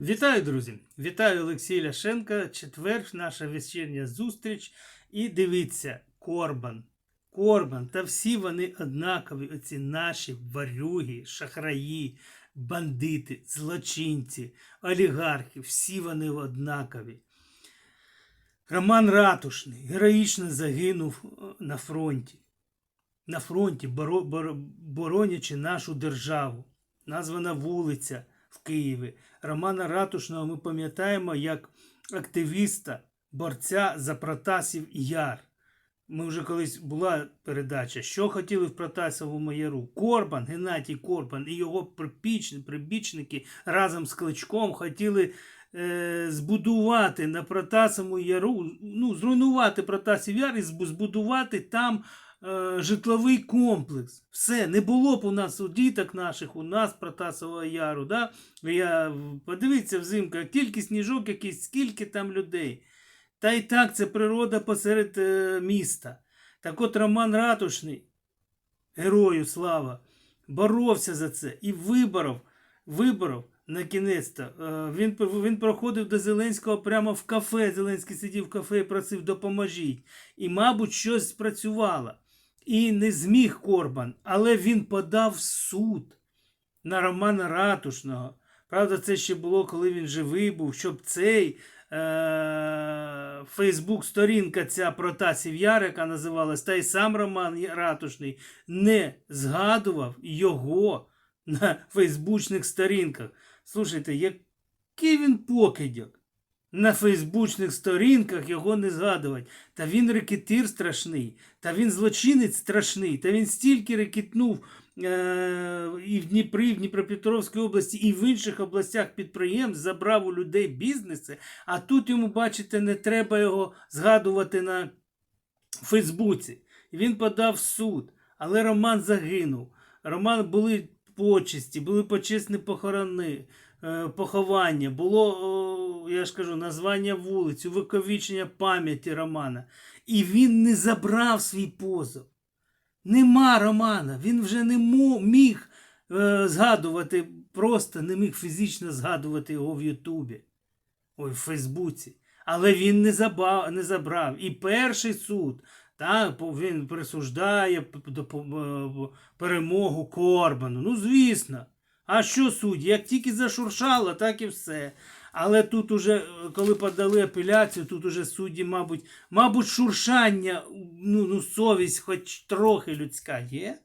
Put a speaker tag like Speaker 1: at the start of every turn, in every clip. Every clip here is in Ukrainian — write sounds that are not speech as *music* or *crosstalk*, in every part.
Speaker 1: Вітаю, друзі! Вітаю Олексій Ляшенка. Четвер, наша вечірня зустріч. І дивіться, Корбан. Корбан, та всі вони однакові, оці наші варюги, шахраї, бандити, злочинці, олігархи, всі вони однакові. Роман Ратушний героїчно загинув е, на фронті. На фронті, боро, боро, боронячи нашу державу. Названа вулиця в Києві. Романа Ратушного ми пам'ятаємо як активіста, борця за Протасів Яр. Ми вже колись була передача, що хотіли в Протасовому Яру. Корбан, Геннадій Корбан і його прибічники разом з Кличком хотіли е, збудувати на Протасовому Яру, ну, зруйнувати Протасів Яр і збудувати там е, житловий комплекс. Все, не було б у нас у діток наших, у нас Протасового Яру. Да? Я, подивіться взимку, як тільки сніжок якийсь, скільки там людей. Та й так це природа посеред е, міста. Так от Роман Ратушний, герою слава, боровся за це і виборов, виборов на кінець-то. Е, він, він проходив до Зеленського прямо в кафе. Зеленський сидів в кафе і просив допоможіть. І, мабуть, щось спрацювало. І не зміг Корбан, але він подав суд на Романа Ратушного. Правда, це ще було, коли він живий був, щоб цей е- Фейсбук-сторінка ця про Тасів Яр, яка називалась, та й сам Роман Ратушний не згадував його на фейсбучних сторінках. Слушайте, який він покидьок. На фейсбучних сторінках його не згадувати. Та він рекетир страшний, та він злочинець страшний, та він стільки рекетнув е- і в Дніпрі, і в Дніпропетровській області, і в інших областях підприємств, забрав у людей бізнеси, а тут йому, бачите, не треба його згадувати на Фейсбуці. Він подав в суд, але Роман загинув. Роман були почесті, були почесні похорони, поховання, було, я ж кажу, названня вулиць, увековічення пам'яті Романа. І він не забрав свій позов. Нема Романа. Він вже не міг е, згадувати, просто не міг фізично згадувати його в Ютубі. Ой, в Фейсбуці. Але він не, заба, не забрав. І перший суд, так, він присуждає е, перемогу Корбану. Ну, звісно. А що судді? Як тільки зашуршало, так і все. Але тут уже, е, коли подали апеляцію, тут уже судді, мабуть, мабуть, шуршання, ну, ну совість хоч трохи людська є.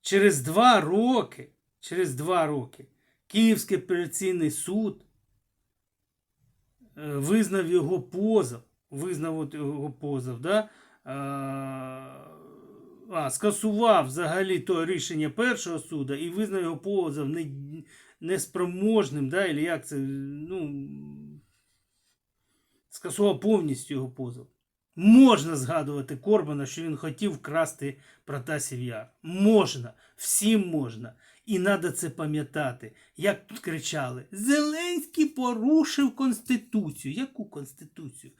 Speaker 1: Через два роки, через два роки Київський апеляційний суд е, визнав його позов, визнав його позов, да? А, скасував взагалі то рішення першого суду і визнав його позов не, неспроможним, да? Или як це, ну, скасував повністю його позов. Можна згадувати Корбана, що він хотів вкрасти Протасів Яр. Можна, всім можна. І треба це пам'ятати. Як тут кричали: Зеленський порушив Конституцію. Яку Конституцію?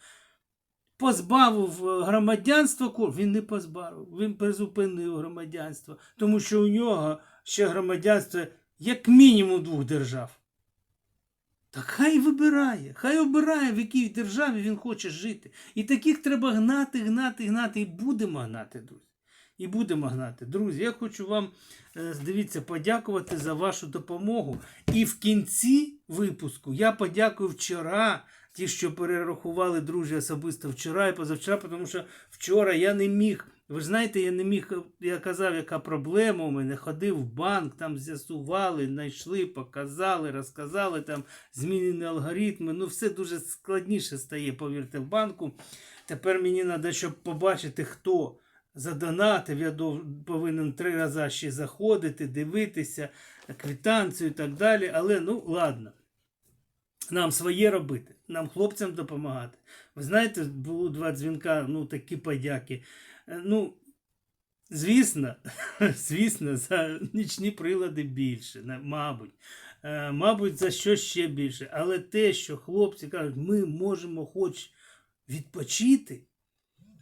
Speaker 1: Позбавив е, громадянства Кор- Він не позбавив, він призупинив громадянство, тому що у нього ще громадянство як мінімум двох держав. Так хай вибирає, хай обирає, в якій державі він хоче жити. І таких треба гнати, гнати, гнати. І будемо гнати, друзі. І будемо гнати. Друзі, я хочу вам, е, дивіться, подякувати за вашу допомогу. І в кінці випуску я подякую вчора, ті, що перерахували, друзі, особисто вчора і позавчора, тому що вчора я не міг. Ви ж знаєте, я не міг, я казав, яка проблема у мене. Ходив в банк, там з'ясували, знайшли, показали, розказали, там змінені алгоритми. Ну, все дуже складніше стає, повірте, в банку. Тепер мені треба, щоб побачити, хто задонатив. Я повинен три рази ще заходити, дивитися, квитанцію і так далі. Але ну ладно. Нам своє робити, нам хлопцям допомагати. Ви знаєте, було два дзвінка, ну такі подяки. Е, Ну, звісно, *laughs* звісно, за нічні прилади більше, мабуть. Е, Мабуть, за що ще більше. Але те, що хлопці кажуть, ми можемо хоч відпочити.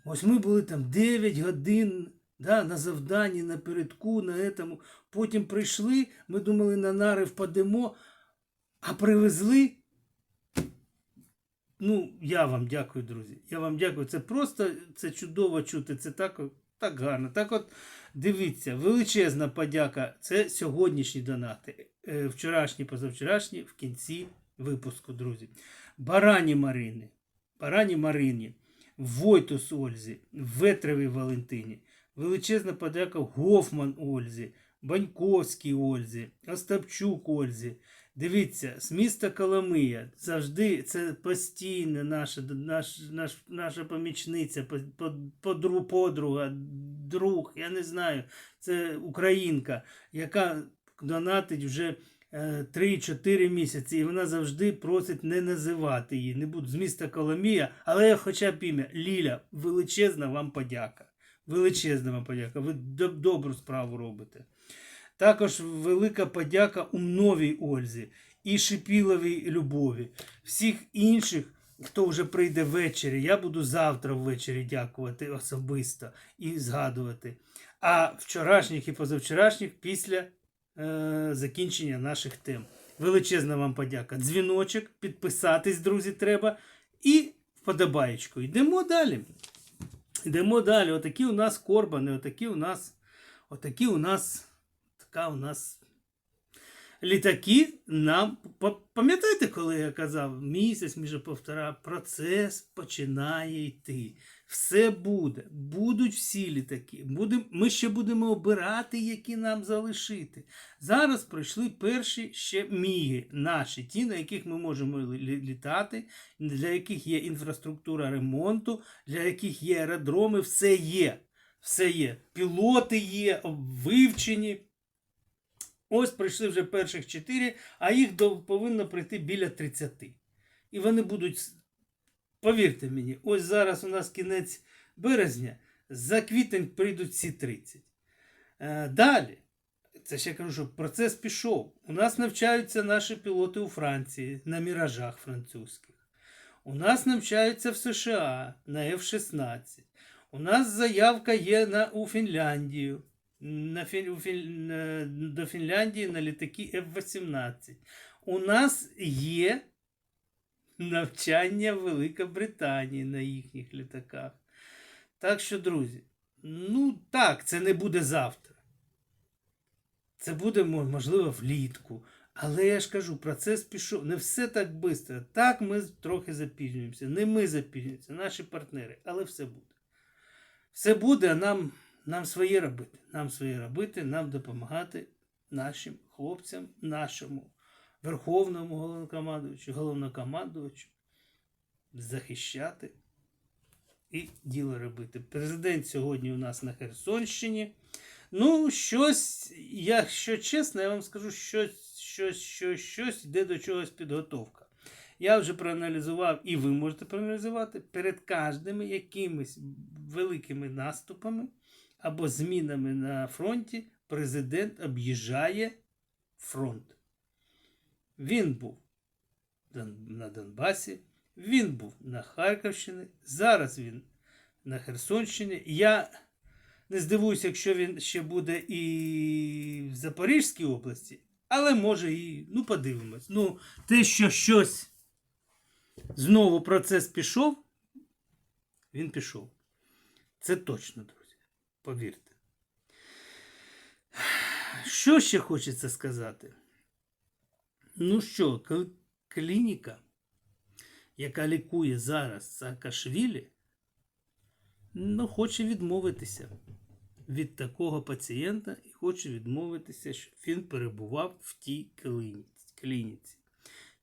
Speaker 1: Ось ми були там 9 годин да, на завданні, напередку, на етому. Потім прийшли, ми думали, на нари впадемо. А привезли. Ну, я вам дякую, друзі. Я вам дякую. Це просто це чудово чути. Це так, так гарно. Так от, дивіться, величезна подяка. Це сьогоднішні донати. Е, Вчорашні, позавчорашні, в кінці випуску, друзі. Барані Марини, Барані Марині, Войтус Ользі, Ветревій Валентині. Величезна подяка Гофман Ользі, Баньковській Ользі, Остапчук Ользі. Дивіться, з міста Коломия завжди це постійна наша, наш, наш, наша помічниця, по- по- подру- подруга, друг, я не знаю. Це українка, яка донатить вже е, 3-4 місяці, і вона завжди просить не називати її. Не буду з міста Коломія, але хоча б ім'я. Ліля, величезна вам подяка. Величезна вам подяка. Ви доб- добру справу робите. Також велика подяка Умновій Ользі і Шипіловій Любові. Всіх інших, хто вже прийде ввечері, я буду завтра ввечері дякувати особисто і згадувати. А вчорашніх і позавчорашніх після е, закінчення наших тем. Величезна вам подяка. Дзвіночок, підписатись, друзі, треба. І вподобаєчку. Йдемо далі. Йдемо далі. Отакі у нас корбани, отакі у нас, отакі у нас, така у нас літаки нам. Пам'ятаєте, коли я казав, місяць, між півтора, процес починає йти. Все буде. Будуть всі літаки. Будем, ми ще будемо обирати, які нам залишити. Зараз пройшли перші ще міги наші, ті, на яких ми можемо літати, для яких є інфраструктура ремонту, для яких є аеродроми, все є. Все є. Пілоти є, вивчені. Ось прийшли вже перших чотири, а їх повинно прийти біля 30. І вони будуть, повірте мені, ось зараз у нас кінець березня, за квітень прийдуть всі 30. Е, далі, це ще кажу, що процес пішов. У нас навчаються наші пілоти у Франції на міражах французьких. У нас навчаються в США на F-16. У нас заявка є на, у Фінляндію. На, Фін, Фін, до Фінляндії на літаки F-18. У нас є навчання в Великобританії на їхніх літаках. Так що, друзі, ну так, це не буде завтра. Це буде, можливо, влітку. Але я ж кажу, процес пішов. Не все так швидко. Так, ми трохи запізнюємося. Не ми запізнюємося, наші партнери, але все буде. Все буде, а нам, нам своє робити. Нам своє робити, нам допомагати нашим хлопцям, нашому верховному головнокомандувачу, головнокомандувачу захищати і діло робити. Президент сьогодні у нас на Херсонщині. Ну, щось, якщо чесно, я вам скажу, щось, щось, щось, щось йде до чогось підготовка. Я вже проаналізував, і ви можете проаналізувати перед кожними якимись великими наступами або змінами на фронті президент об'їжджає фронт. Він був на Донбасі, він був на Харківщині, зараз він на Херсонщині. Я не здивуюся, якщо він ще буде і в Запорізькій області, але може і, ну, подивимось. Ну, те, що щось знову процес пішов, він пішов. Це точно. Повірте. Що ще хочеться сказати? Ну що, клініка, яка лікує зараз Саакашвілі, ну, хоче відмовитися від такого пацієнта і хоче відмовитися, щоб він перебував в тій клініці.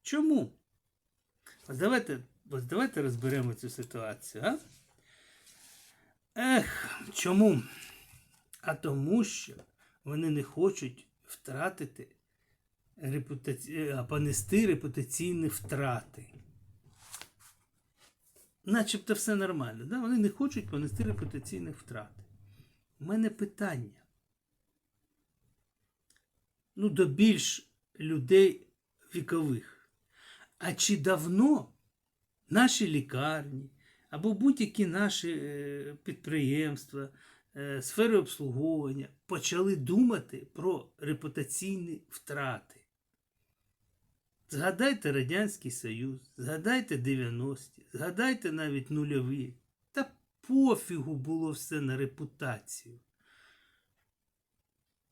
Speaker 1: Чому? Давайте, давайте розберемо цю ситуацію. А? Ех, чому? А тому, що вони не хочуть втратити репутаці... а понести репутаційні втрати. Начебто все нормально. Да? Вони не хочуть понести репутаційних втрат. У мене питання. Ну, до більш людей вікових. А чи давно наші лікарні або будь-які наші е, підприємства, е, сфери обслуговування почали думати про репутаційні втрати? Згадайте Радянський Союз, згадайте 90-ті, згадайте навіть нульові. Та пофігу було все на репутацію.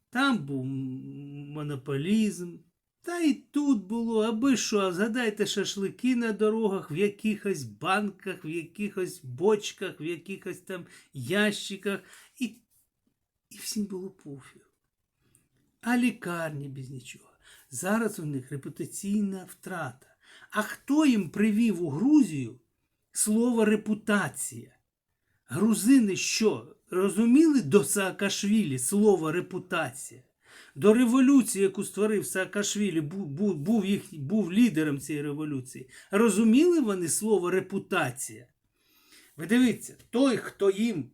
Speaker 1: Там був монополізм, та і тут було, аби що, а згадайте шашлики на дорогах, в якихось банках, в якихось бочках, в якихось там ящиках, і, і всім було пофіг. А лікарні без нічого. Зараз у них репутаційна втрата. А хто їм привів у Грузію слово репутація? Грузини що? Розуміли до Саакашвілі слово репутація? До революції, яку створив Саакашвілі, був, був, їх, був лідером цієї революції. Розуміли вони слово репутація? Ви дивіться, той, хто їм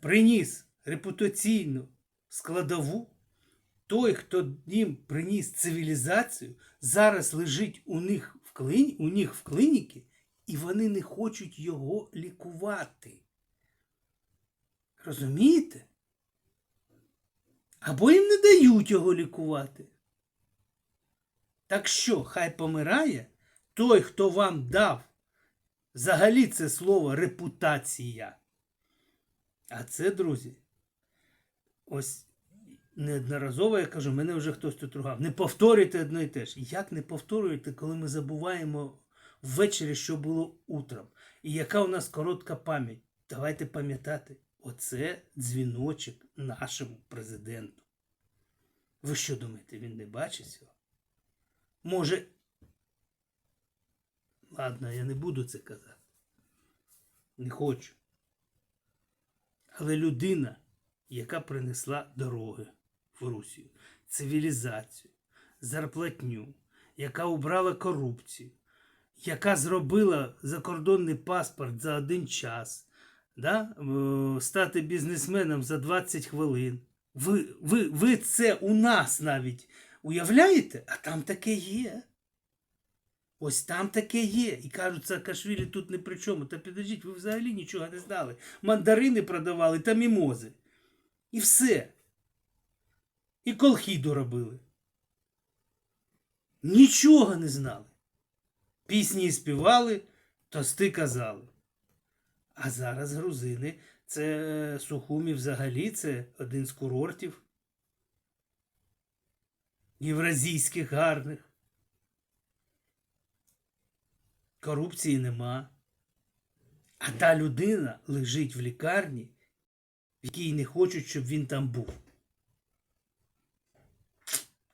Speaker 1: приніс репутаційну складову, той, хто їм приніс цивілізацію, зараз лежить у них в клині, у них в клініці, і вони не хочуть його лікувати. Розумієте? Або їм не дають його лікувати. Так що, хай помирає той, хто вам дав взагалі це слово репутація. А це, друзі, ось неодноразово я кажу, мене вже хтось тут ругав. Не повторюйте одно і те ж. Як не повторюєте, коли ми забуваємо ввечері, що було утром? І яка у нас коротка пам'ять? Давайте пам'ятати, оце дзвіночок нашому президенту. Ви що думаєте, він не бачить цього? Може. Ладно, я не буду це казати. Не хочу. Але людина, яка принесла дороги в Русію, цивілізацію, зарплатню, яка убрала корупцію, яка зробила закордонний паспорт за один час, да? стати бізнесменом за 20 хвилин. Ви, ви, ви це у нас навіть уявляєте? А там таке є. Ось там таке є. І кажуть, Саакашвілі тут не при чому. Та підождіть, ви взагалі нічого не знали. Мандарини продавали та мімози. І все. І колхіду робили. Нічого не знали. Пісні співали, тости казали. А зараз грузини це е, Сухумі взагалі це один з курортів. Євразійських гарних. Корупції нема. А та людина лежить в лікарні, в якій не хочуть, щоб він там був.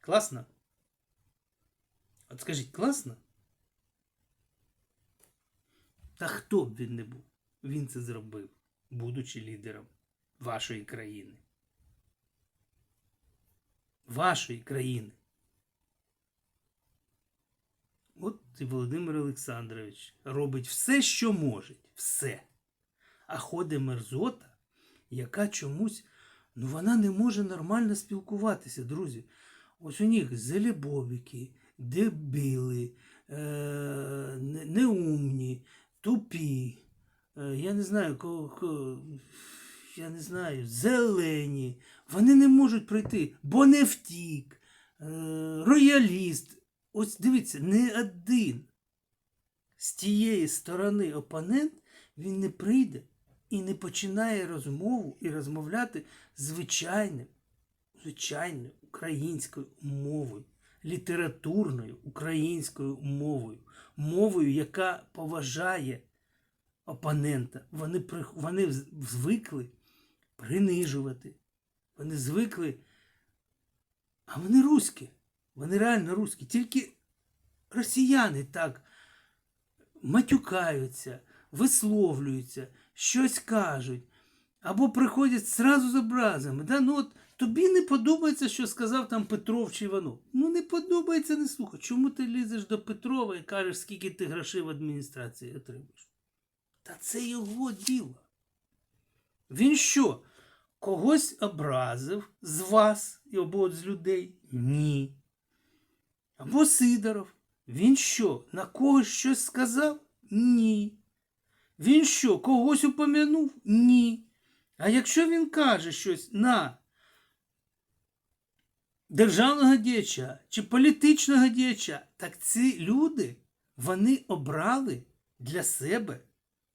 Speaker 1: Класно? От скажіть, класно? Та хто б він не був? Він це зробив, будучи лідером вашої країни. Вашої країни. От і Володимир Олександрович робить все, що може. Все. А ходить мерзота, яка чомусь, ну вона не може нормально спілкуватися, друзі. Ось у них зелебобіки, дебіли, е- неумні, тупі. Е, я не знаю, кого, я не знаю, зелені. Вони не можуть пройти, бо не втік. Е, рояліст. Ось дивіться, не один з тієї сторони опонент він не прийде і не починає розмову і розмовляти звичайним, звичайною українською мовою, літературною українською мовою, мовою, яка поважає опонента. Вони, вони звикли принижувати. Вони звикли. А вони руські. Вони реально руські. Тільки росіяни так матюкаються, висловлюються, щось кажуть. Або приходять зразу з образами. Да? Ну, от, тобі не подобається, що сказав там Петров чи Іванов. Ну не подобається, не слухай. Чому ти лізеш до Петрова і кажеш, скільки ти грошей в адміністрації отримаєш? Та це його діло. Він що? Когось образив з вас або з людей? Ні. Або Сидоров. Він що? На когось щось сказав? Ні. Він що, когось упомянув? Ні. А якщо він каже щось на державного діяча чи політичного діяча. Так ці люди вони обрали для себе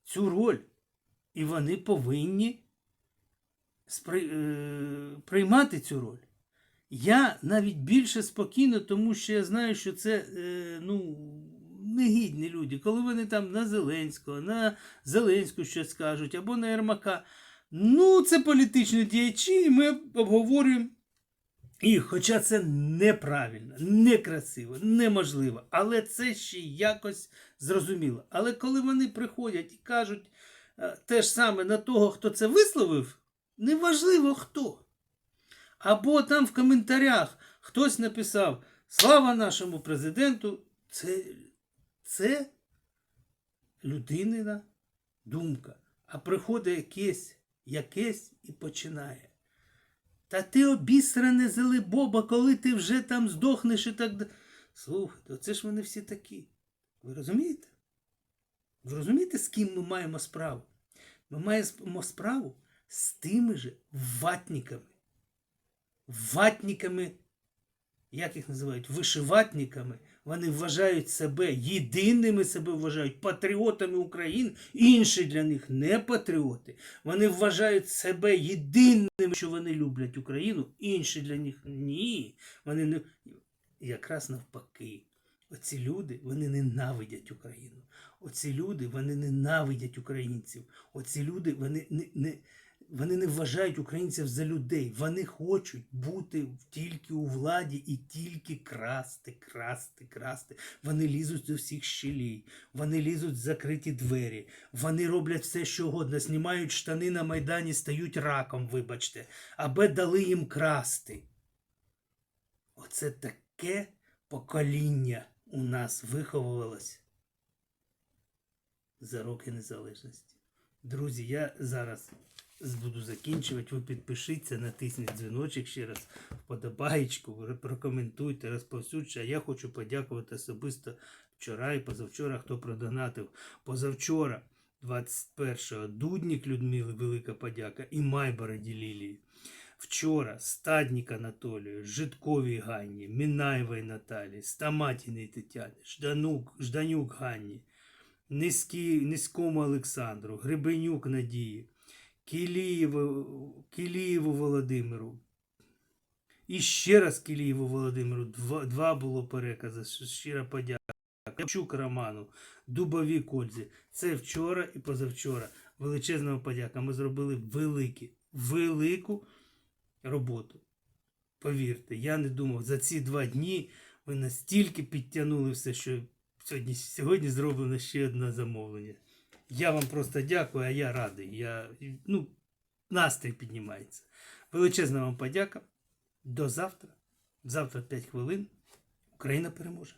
Speaker 1: цю роль. І вони повинні спри... е, приймати цю роль. Я навіть більше спокійно, тому що я знаю, що це е, ну, негідні люди. Коли вони там на Зеленського, на Зеленську щось скажуть, або на Ермака. Ну, це політичні діячі, і ми обговорюємо їх. Хоча це неправильно, некрасиво, неможливо. Але це ще якось зрозуміло. Але коли вони приходять і кажуть е, те ж саме на того, хто це висловив, неважливо хто. Або там в коментарях хтось написав Слава нашому президенту, це, це людинина думка. А приходить якесь, якесь і починає. Та ти обісране зелебоба, коли ти вже там здохнеш і так далі. Слухайте, оце ж вони всі такі. Ви розумієте? Ви розумієте, з ким ми маємо справу? Ми маємо справу з тими же ватниками. Ватниками, як їх називають, вишиватниками. Вони вважають себе єдиними себе вважають патріотами України. Інші для них не патріоти. Вони вважають себе єдиними, що вони люблять Україну. Інші для них ні. Вони не якраз навпаки. Оці люди вони ненавидять Україну. Оці люди вони ненавидять українців. Оці люди вони не, не, вони не вважають українців за людей. Вони хочуть бути тільки у владі і тільки красти, красти, красти. Вони лізуть до всіх щелей, вони лізуть в закриті двері, вони роблять все, що угодно, знімають штани на майдані, стають раком, вибачте, аби дали їм красти. Оце таке покоління у нас виховувалось за роки незалежності. Друзі, я зараз буду закінчувати. Ви підпишіться, натисніть дзвіночок ще раз, вподобаєчку, прокоментуйте, розповсюдьте. А я хочу подякувати особисто вчора і позавчора, хто продонатив. Позавчора, 21-го, Дуднік Людмили, велика подяка, і Майбороді Лілії. Вчора Стаднік Анатолію, Житковій Ганні, Мінаєвій Наталі, Стаматіній Тетяні, Жданук, Жданюк Ганні, Низькі, Низькому Олександру, Гребенюк Надії, Кілієву, Володимиру. І ще раз Кілієву Володимиру. Два, два було перекази. Щира подяка. Капчук Роману, Дубові Кользі. Це вчора і позавчора. Величезна подяка. Ми зробили великі, велику роботу. Повірте, я не думав, за ці два дні ви настільки підтягнули все, що сьогодні, сьогодні зроблено ще одне замовлення. Я вам просто дякую, а я радий. Я, ну, настрій піднімається. Величезна вам подяка. До завтра. Завтра 5 хвилин. Україна переможе.